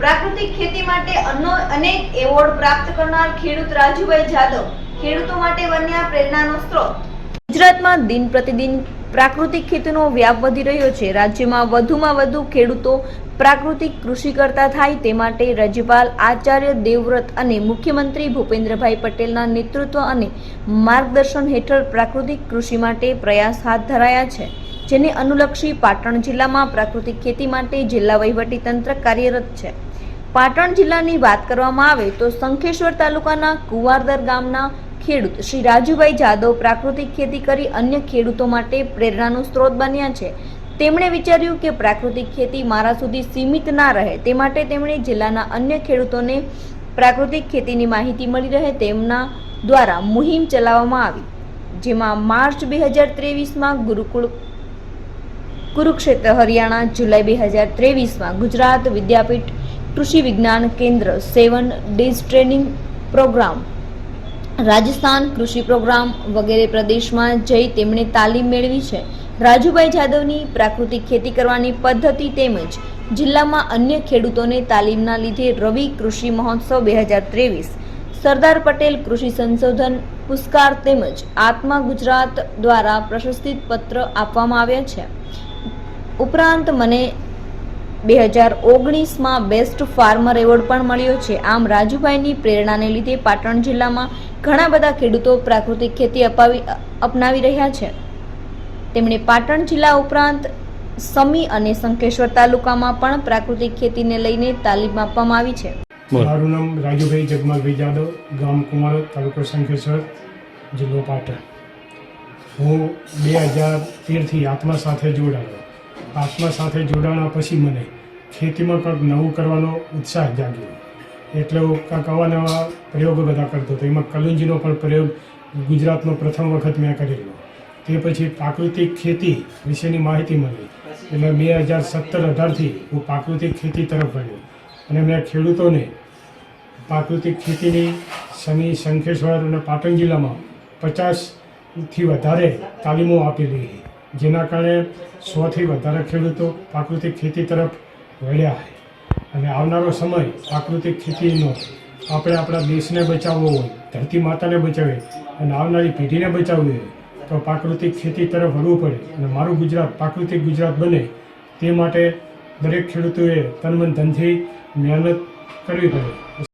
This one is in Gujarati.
પ્રાકૃતિક ખેતી માટે અનો અનેક એવોર્ડ પ્રાપ્ત કરનાર ખેડૂત રાજુભાઈ જાદવ, ખેડૂતો માટે બન્યા પ્રેરણાનો સ્ત્રોત. ગુજરાતમાં દિન પ્રતિદિન પ્રાકૃતિક ખેતીનો વ્યાપ વધી રહ્યો છે. રાજ્યમાં વધુમાં વધુ ખેડૂતો પ્રાકૃતિક કૃષિ કરતા થાય તે માટે રાજ્યપાલ આચાર્ય દેવવ્રત અને મુખ્યમંત્રી ભૂપેન્દ્રભાઈ પટેલના નેતૃત્વ અને માર્ગદર્શન હેઠળ પ્રાકૃતિક કૃષિ માટે પ્રયાસ હાથ ધરાયા છે. જેને અનુલક્ષી પાટણ જિલ્લામાં પ્રાકૃતિક ખેતી માટે જિલ્લા વહીવટી તંત્ર કાર્યરત છે. પાટણ જિલ્લાની વાત કરવામાં આવે તો શંખેશ્વર તાલુકાના કુવારદર ગામના ખેડૂત શ્રી રાજુભાઈ જાદવ પ્રાકૃતિક ખેતી કરી અન્ય ખેડૂતો માટે પ્રેરણાનો સ્ત્રોત બન્યા છે. તેમણે વિચાર્યું કે પ્રાકૃતિક ખેતી મારા સુધી સીમિત ના રહે, તે માટે તેમણે જિલ્લાના અન્ય ખેડૂતોને પ્રાકૃતિક ખેતીની માહિતી મળી રહે તેમના દ્વારા મુહિમ ચલાવવામાં આવી, જેમાં માર્ચ બે હજાર ત્રેવીસમાં ગુરુકુળ કુરુક્ષેત્ર હરિયાણા, જુલાઈ બે હજાર ત્રેવીસમાં ગુજરાત વિદ્યાપીઠ કૃષિ વિજ્ઞાન કેન્દ્ર seven days training programme. Rajasthan કૃષિ પ્રોગ્રામ વગેરે પ્રદેશમાં જઈ તેમણે તાલીમ મેળવી છે. રાજુભાઈ જાદવની પ્રાકૃતિક ખેતી કરવાની પદ્ધતિ તેમજ જિલ્લામાં અન્ય ખેડૂતોને તાલીમના લીધે રવિ કૃષિ મહોત્સવ બે હજાર ત્રેવીસ. સરદાર પટેલ કૃષિ સંશોધન પુરસ્કાર તેમજ આત્મા ગુજરાત દ્વારા પ્રશસ્તિત પત્ર આપવામાં આવ્યા છે. ઉપરાંત મને બે હજાર ઓગણીસમાં બેસ્ટ ફાર્મર એવોર્ડ પણ મળ્યો છે. આમ રાજુભાઈની પ્રેરણાને લીધે પાટણ જિલ્લામાં ઘણા બધા ખેડૂતો પ્રાકૃતિક ખેતી અપાવી અપનાવી રહ્યા છે. તેમણે પાટણ જિલ્લા ઉપરાંત સમી અને શંખેશ્વર તાલુકામાં પણ પ્રાકૃતિક ખેતીને લઈને તાલીમ આપવામાં આવી છે. મારું નામ રાજુભાઈ જગમાલભાઈ જાદવ ગામ કુમાર તાલુકો સંકેશ્વર જિલ્લો પાટણ. હું બે હજાર તેરથી આત્મા સાથે જોડાયો. આત્મા સાથે જોડાણા પછી મને ખેતીમાં કંઈક નવું કરવાનો ઉત્સાહ જાગ્યો. એટલે હું કાંક આવા નવા પ્રયોગો બધા કરતો હતો. એમાં કલુંજીનો પણ પ્રયોગ ગુજરાતનો પ્રથમ વખત મેં કરેલો. તે પછી પ્રાકૃતિક ખેતી વિશેની માહિતી મળી. એટલે બે હજાર સત્તર અઢારથી હું પ્રાકૃતિક ખેતી તરફ વળ્યો. અને મેં ખેડૂતોને પ્રાકૃતિક ખેતીની શનિ શંખેશ્વર અને પાટણ જિલ્લામાં પચાસથી વધારે તાલીમો આપેલી જેના કારણે સોથી વધારે ખેડૂતો પ્રાકૃતિક ખેતી તરફ વળ્યા અને આવનારો સમય પ્રાકૃતિક ખેતીનો આપણે આપણા દેશને બચાવવો હોય, ધરતી માતાને બચાવીએ અને આવનારી પેઢીને બચાવવી હોય, તો પ્રાકૃતિક ખેતી તરફ વળવું પડે અને મારું ગુજરાત પ્રાકૃતિક ગુજરાત બને તે માટે દરેક ખેડૂતોએ તન મન ધનથી મહેનત કરવી પડે.